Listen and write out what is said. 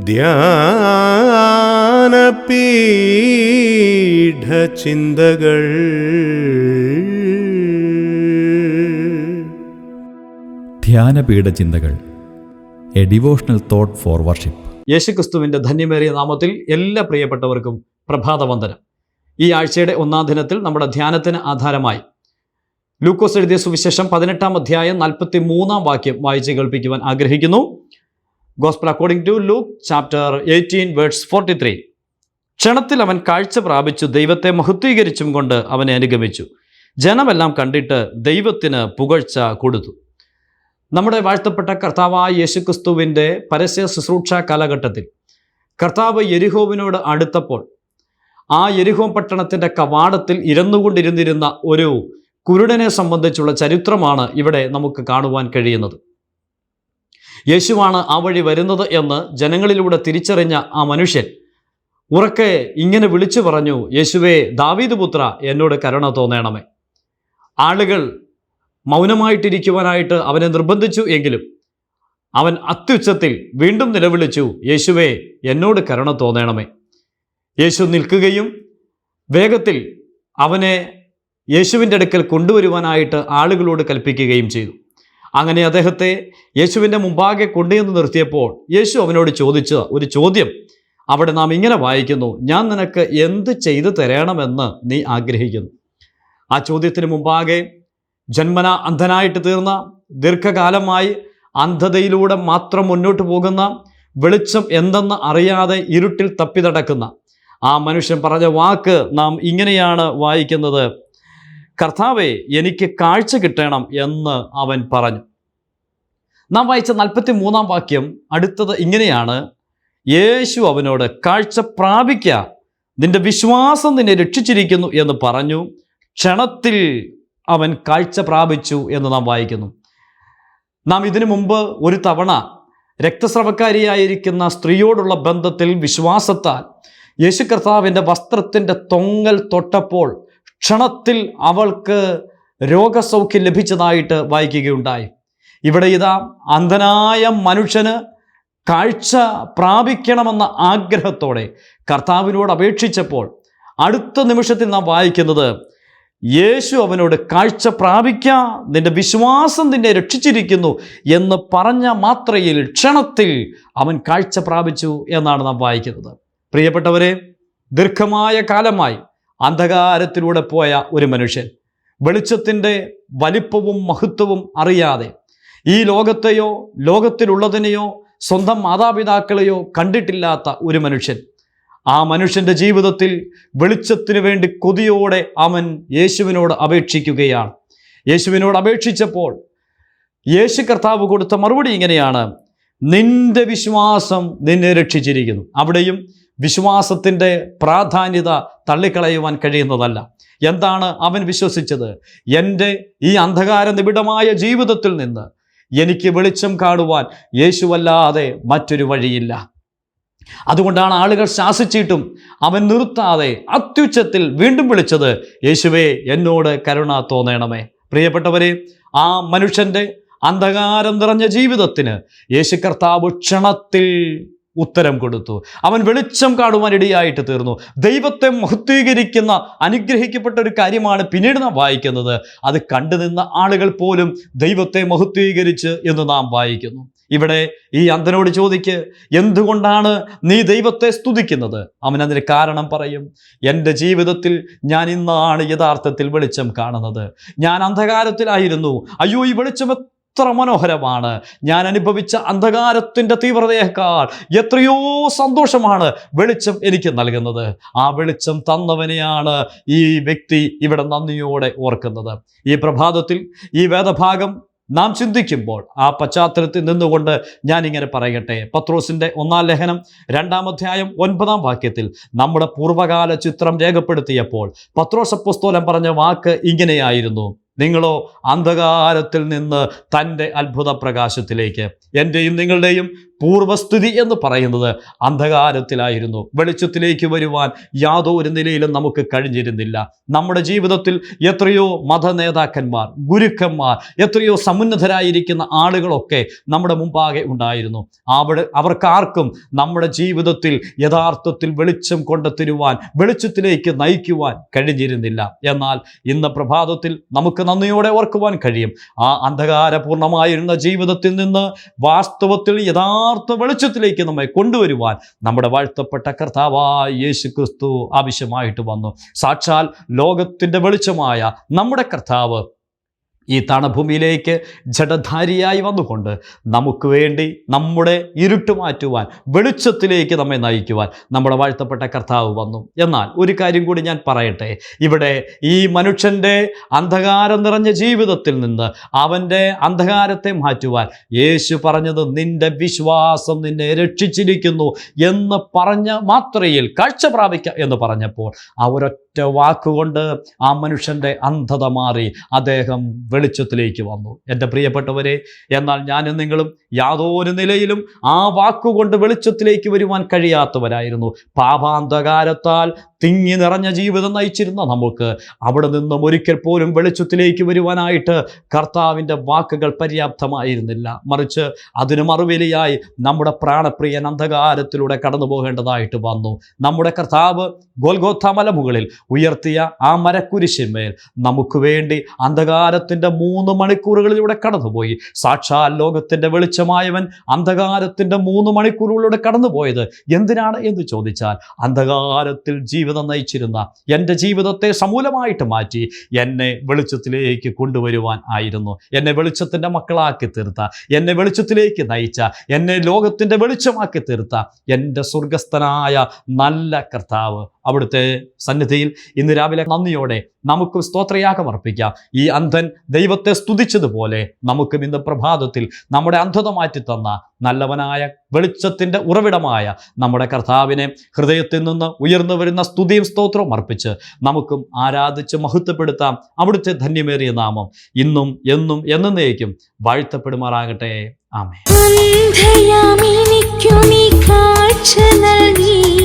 ധ്യാനപീഠചിന്തകൾ. ധ്യാനപീഠ ചിന്തകൾ a devotional thought for worship. യേശുക്രിസ്തുവിന്റെ ധന്യമേറിയ നാമത്തിൽ എല്ലാ പ്രിയപ്പെട്ടവർക്കും പ്രഭാതവന്ദനം. ഈ ആഴ്ചയുടെ ഒന്നാം ദിനത്തിൽ നമ്മുടെ ധ്യാനത്തിന് ആധാരമായി ലൂക്കോസ് എഴുതിയ സുവിശേഷം പതിനെട്ടാം അധ്യായം നാൽപ്പത്തി മൂന്നാം വാക്യം വായിച്ച് കേൾപ്പിക്കുവാൻ ആഗ്രഹിക്കുന്നു. Gospel according to Luke chapter eighteen words forty three ക്ഷണത്തിൽ അവൻ കാഴ്ച പ്രാപിച്ചു ദൈവത്തെ മഹത്വീകരിച്ചും കൊണ്ട് അവനെ അനുഗമിച്ചു. ജനമെല്ലാം കണ്ടിട്ട് ദൈവത്തിന് പുകഴ്ച കൊടുത്തു. നമ്മുടെ വാഴ്ത്തപ്പെട്ട കർത്താവായ യേശുക്രിസ്തുവിന്റെ പരസ്യ ശുശ്രൂഷ കാലഘട്ടത്തിൽ കർത്താവ് യരിഹോവിനോട് അടുത്തപ്പോൾ ആ യരിഹോം പട്ടണത്തിന്റെ കവാടത്തിൽ ഇരുന്നുകൊണ്ടിരുന്നിരുന്ന ഒരു കുരുടനെ സംബന്ധിച്ചുള്ള ചരിത്രമാണ് ഇവിടെ നമുക്ക് കാണുവാൻ കഴിയുന്നത്. യേശുവാണ് ആ വഴി വരുന്നത് എന്ന് ജനങ്ങളിലൂടെ തിരിച്ചറിഞ്ഞ ആ മനുഷ്യൻ. ഉറക്കെ ഇങ്ങനെ വിളിച്ചു പറഞ്ഞു യേശുവേ ദാവീദ് പുത്ര എന്നോട് കരുണ തോന്നണമേ. ആളുകൾ മൗനമായിട്ടിരിക്കുവാനായിട്ട് അവനെ നിർബന്ധിച്ചു എങ്കിലും അവൻ അത്യുച്ചത്തിൽ വീണ്ടും നിലവിളിച്ചു യേശുവേ എന്നോട് കരുണ തോന്നണമേ. യേശു നിൽക്കുകയും വേഗത്തിൽ അവനെ യേശുവിന്റെ അടുക്കൽ കൊണ്ടുവരുവാനായിട്ട് ആളുകളോട് കൽപ്പിക്കുകയും ചെയ്തു. അങ്ങനെ അദ്ദേഹത്തെ യേശുവിന്റെ മുമ്പാകെ കൊണ്ടുവന്ന് നിർത്തിയപ്പോൾ യേശു അവനോട് ചോദിച്ച ഒരു ചോദ്യം അവിടെ നാം ഇങ്ങനെ വായിക്കുന്നു ഞാൻ നിനക്ക് എന്ത് ചെയ്തു തരണമെന്ന് നീ ആഗ്രഹിക്കുന്നു? ആ ചോദ്യത്തിന് മുമ്പാകെ ജന്മന അന്ധനായിട്ട് തീർന്ന ദീർഘകാലമായി അന്ധതയിലൂടെ മാത്രം മുന്നോട്ട് പോകുന്ന വെളിച്ചം എന്തെന്ന് അറിയാതെ ഇരുട്ടിൽ തപ്പിതടക്കുന്ന ആ മനുഷ്യൻ പറഞ്ഞ വാക്ക് നാം ഇങ്ങനെയാണ് വായിക്കുന്നത്. കർത്താവെ എനിക്ക് കാഴ്ച കിട്ടണം എന്ന് അവൻ പറഞ്ഞു. നാം വായിച്ച നാൽപ്പത്തി മൂന്നാം വാക്യം അടുത്തത് ഇങ്ങനെയാണ്. യേശു അവനോട് കാഴ്ച പ്രാപിക്ക. നിന്റെ വിശ്വാസം നിന്നെ രക്ഷിച്ചിരിക്കുന്നു എന്ന് പറഞ്ഞു. ക്ഷണത്തിൽ അവൻ കാഴ്ച പ്രാപിച്ചു എന്ന് നാം വായിക്കുന്നു. നാം ഇതിനു മുമ്പ് ഒരു തവണ രക്തസ്രവക്കാരിയായിരിക്കുന്ന സ്ത്രീയോടുള്ള ബന്ധത്തിൽ വിശ്വാസത്താൽ യേശു കർത്താവിന്റെ വസ്ത്രത്തിന്റെ തൊങ്ങൽ തൊട്ടപ്പോൾ ക്ഷണത്തിൽ അവൾക്ക് രോഗസൗഖ്യം ലഭിച്ചതായിട്ട് വായിക്കുകയുണ്ടായി. ഇവിടെ ഇതാ അന്ധനായ മനുഷ്യന് കാഴ്ച പ്രാപിക്കണമെന്ന ആഗ്രഹത്തോടെ കർത്താവിനോട് അപേക്ഷിച്ചപ്പോൾ അടുത്ത നിമിഷത്തിൽ നാം വായിക്കുന്നത് യേശു അവനോട് കാഴ്ച പ്രാപിക്ക നിന്റെ വിശ്വാസം നിന്നെ രക്ഷിച്ചിരിക്കുന്നു എന്ന് പറഞ്ഞ മാത്രയിൽ ക്ഷണത്തിൽ അവൻ കാഴ്ച പ്രാപിച്ചു എന്നാണ് നാം വായിക്കുന്നത്. പ്രിയപ്പെട്ടവരെ ദീർഘമായ കാലമായി അന്ധകാരത്തിലൂടെ പോയ ഒരു മനുഷ്യൻ. വെളിച്ചത്തിന്റെ വലിപ്പവും മഹത്വവും അറിയാതെ ഈ ലോകത്തെയോ ലോകത്തിലുള്ളതിനെയോ സ്വന്തം മാതാപിതാക്കളെയോ കണ്ടിട്ടില്ലാത്ത ഒരു മനുഷ്യൻ. ആ മനുഷ്യന്റെ ജീവിതത്തിൽ വെളിച്ചത്തിനു വേണ്ടി കൊതിയോടെ അവൻ യേശുവിനോട് അപേക്ഷിക്കുകയാണ്. യേശുവിനോട് അപേക്ഷിച്ചപ്പോൾ യേശു കർത്താവ് കൊടുത്ത മറുപടി ഇങ്ങനെയാണ്. നിന്റെ വിശ്വാസം നിന്നെ രക്ഷിച്ചിരിക്കുന്നു. അവിടെയും വിശ്വാസത്തിന്റെ പ്രാധാന്യത തള്ളിക്കളയുവാൻ കഴിയുന്നതല്ല. എന്താണ് അവൻ വിശ്വസിച്ചത്? എന്റെ ഈ അന്ധകാര നിബിഡമായ ജീവിതത്തിൽ നിന്ന് എനിക്ക് വെളിച്ചം കാണുവാൻ യേശുവല്ലാതെ മറ്റൊരു വഴിയില്ല. അതുകൊണ്ടാണ് ആളുകൾ ശാസിച്ചിട്ടും അവൻ നിർത്താതെ അത്യുച്ചത്തിൽ വീണ്ടും വിളിച്ചത് യേശുവേ എന്നോട് കരുണ തോന്നണമേ. പ്രിയപ്പെട്ടവരെ ആ മനുഷ്യന്റെ അന്ധകാരം നിറഞ്ഞ ജീവിതത്തിന് യേശു കർത്താവ് ക്ഷണത്തിൽ ഉത്തരം കൊടുത്തു. അവൻ വെളിച്ചം കാണുവാൻ ഇടയായിട്ട് തീർന്നു. ദൈവത്തെ മഹത്വീകരിക്കുന്ന അനുഗ്രഹിക്കപ്പെട്ട ഒരു കാര്യമാണ് പിന്നീട് നാം വായിക്കുന്നത്. അത് കണ്ടു നിന്ന ആളുകൾ പോലും ദൈവത്തെ മഹത്വീകരിച്ച് എന്ന് നാം വായിക്കുന്നു. ഇവിടെ ഈ അന്ധനോട് ചോദിക്ക് എന്തുകൊണ്ടാണ് നീ ദൈവത്തെ സ്തുതിക്കുന്നത്? അവൻ അതിന് കാരണം പറയും എന്റെ ജീവിതത്തിൽ ഞാൻ ഇന്നാണ് യഥാർത്ഥത്തിൽ വെളിച്ചം കാണുന്നത്. ഞാൻ അന്ധകാരത്തിലായിരുന്നു. അയ്യോ ഈ വെളിച്ചം എത്ര മനോഹരമാണ്. ഞാൻ അനുഭവിച്ച അന്ധകാരത്തിന്റെ തീവ്രതയേക്കാൾ എത്രയോ സന്തോഷമാണ് വെളിച്ചം എനിക്ക് നൽകുന്നത്. ആ വെളിച്ചം തന്നവനെയാണ് ഈ വ്യക്തി ഇവിടെ നന്ദിയോടെ ഓർക്കുന്നത്. ഈ പ്രഭാതത്തിൽ ഈ വേദഭാഗം നാം ചിന്തിക്കുമ്പോൾ ആ പശ്ചാത്തലത്തിൽ നിന്നുകൊണ്ട് ഞാൻ ഇങ്ങനെ പറയട്ടെ. പത്രോസിന്റെ ഒന്നാം ലേഖനം രണ്ടാം അധ്യായം ഒൻപതാം വാക്യത്തിൽ നമ്മുടെ പൂർവകാല ചിത്രം രേഖപ്പെടുത്തിയപ്പോൾ പത്രോസ പുസ്തോലം പറഞ്ഞ വാക്ക് ഇങ്ങനെയായിരുന്നു. നിങ്ങളോ അന്ധകാരത്തിൽ നിന്ന് തന്റെ അത്ഭുത പ്രകാശത്തിലേക്ക് എന്റെയും നിങ്ങളുടെയും പൂർവസ്ഥിതി എന്ന് പറയുന്നത് അന്ധകാരത്തിലായിരുന്നു. വെളിച്ചത്തിലേക്ക് വരുവാൻ യാതൊരു നിലയിലും നമുക്ക് കഴിഞ്ഞിരുന്നില്ല. നമ്മുടെ ജീവിതത്തിൽ എത്രയോ മത നേതാക്കന്മാർ ഗുരുക്കന്മാർ എത്രയോ സമുന്നതരായിരിക്കുന്ന ആളുകളൊക്കെ നമ്മുടെ മുമ്പാകെ ഉണ്ടായിരുന്നു. അവിടെ അവർക്കാർക്കും നമ്മുടെ ജീവിതത്തിൽ യഥാർത്ഥത്തിൽ വെളിച്ചം കൊണ്ടെത്തരുവാൻ വെളിച്ചത്തിലേക്ക് നയിക്കുവാൻ കഴിഞ്ഞിരുന്നില്ല. എന്നാൽ ഇന്ന് പ്രഭാതത്തിൽ നമുക്ക് നന്ദിയോടെ ഓർക്കുവാൻ കഴിയും. ആ അന്ധകാരപൂർണമായിരുന്ന ജീവിതത്തിൽ നിന്ന് വാസ്തവത്തിൽ യഥാർത്ഥ വെളിച്ചത്തിലേക്ക് നമ്മെ കൊണ്ടുവരുവാൻ നമ്മുടെ വാഴ്ത്തപ്പെട്ട കർത്താവായ യേശു ക്രിസ്തു ആവശ്യമായിട്ട് വന്നു. സാക്ഷാൽ ലോകത്തിന്റെ വെളിച്ചമായ നമ്മുടെ കർത്താവ് ഈ തണഭൂമിയിലേക്ക് ജഡധാരിയായി വന്നുകൊണ്ട് നമുക്ക് വേണ്ടി നമ്മുടെ ഇരുട്ട് മാറ്റുവാൻ വെളിച്ചത്തിലേക്ക് നമ്മെ നയിക്കുവാൻ നമ്മുടെ വാഴ്ത്തപ്പെട്ട കർത്താവ് വന്നു. എന്നാൽ ഒരു കാര്യം കൂടി ഞാൻ പറയട്ടെ. ഇവിടെ ഈ മനുഷ്യന്റെ അന്ധകാരം നിറഞ്ഞ ജീവിതത്തിൽ നിന്ന് അവന്റെ അന്ധകാരത്തെ മാറ്റുവാൻ യേശു പറഞ്ഞത് നിന്റെ വിശ്വാസം നിന്നെ രക്ഷിച്ചിരിക്കുന്നു എന്ന് പറഞ്ഞ മാത്രയിൽ കാഴ്ച പ്രാപിക്കുക എന്ന് പറഞ്ഞപ്പോൾ ആ ഒരൊറ്റ വാക്കുകൊണ്ട് ആ മനുഷ്യന്റെ അന്ധത മാറി അദ്ദേഹം വെളിച്ചത്തിലേക്ക് വന്നു. എന്റെ പ്രിയപ്പെട്ടവരെ എന്നാൽ ഞാനും നിങ്ങളും യാതൊരു നിലയിലും ആ വാക്കുകൊണ്ട് വെളിച്ചത്തിലേക്ക് വരുവാൻ കഴിയാത്തവരായിരുന്നു. പാപാന്ധകാരത്താൽ തിങ്ങി നിറഞ്ഞ ജീവിതം നയിച്ചിരുന്ന നമുക്ക് അവിടെ നിന്നും ഒരിക്കൽ പോലും വെളിച്ചത്തിലേക്ക് വരുവാനായിട്ട് കർത്താവിന്റെ വാക്കുകൾ പര്യാപ്തമായിരുന്നില്ല. മറിച്ച് അതിന് മറുവിലയായി നമ്മുടെ പ്രാണപ്രിയൻ അന്ധകാരത്തിലൂടെ കടന്നു പോകേണ്ടതായിട്ട് വന്നു. നമ്മുടെ കർത്താവ് ഗോൽഗോത്ത മലമുകളിൽ ഉയർത്തിയ ആ മരക്കുരിശിന്മേൽ നമുക്ക് വേണ്ടി അന്ധകാരത്തിന്റെ മൂന്ന് മണിക്കൂറുകളിലൂടെ കടന്നുപോയി. സാക്ഷാൽ ലോകത്തിന്റെ വെളിച്ചമായവൻ അന്ധകാരത്തിന്റെ മൂന്ന് മണിക്കൂറുകളിലൂടെ കടന്നുപോയത് എന്തിനാണ് എന്ന് ചോദിച്ചാൽ അന്ധകാരത്തിൽ ജീവിതം നയിച്ചിരുന്ന എന്റെ ജീവിതത്തെ സമൂലമായിട്ട് മാറ്റി എന്നെ വെളിച്ചത്തിലേക്ക് കൊണ്ടുവരുവാൻ ആയിരുന്നു. എന്നെ വെളിച്ചത്തിന്റെ മക്കളാക്കി തീർത്ത എന്നെ വെളിച്ചത്തിലേക്ക് നയിച്ച എന്നെ ലോകത്തിന്റെ വെളിച്ചമാക്കി തീർത്ത എന്റെ സ്വർഗസ്ഥനായ നല്ല കർത്താവ് അവിടുത്തെ സന്നിധിയിൽ ഇന്ന് രാവിലെ നന്ദിയോടെ നമുക്ക് സ്തോത്രയാഗം അർപ്പിക്കാം. ഈ അന്ധൻ ദൈവത്തെ സ്തുതിച്ചതുപോലെ നമുക്കും ഇന്ന് പ്രഭാതത്തിൽ നമ്മുടെ അന്ധത മാറ്റി തന്ന നല്ലവനായ വെളിച്ചത്തിന്റെ ഉറവിടമായ നമ്മുടെ കർത്താവിനെ ഹൃദയത്തിൽ നിന്ന് ഉയർന്നു വരുന്ന സ്തുതിയും സ്തോത്രവും അർപ്പിച്ച് നമുക്കും ആരാധിച്ച് മഹത്വപ്പെടുത്താം. അവിടുത്തെ ധന്യമേറിയ നാമം ഇന്നും എന്നും എന്നേക്കും വാഴ്ത്തപ്പെടുമാറാകട്ടെ. ആമേ നൽകി.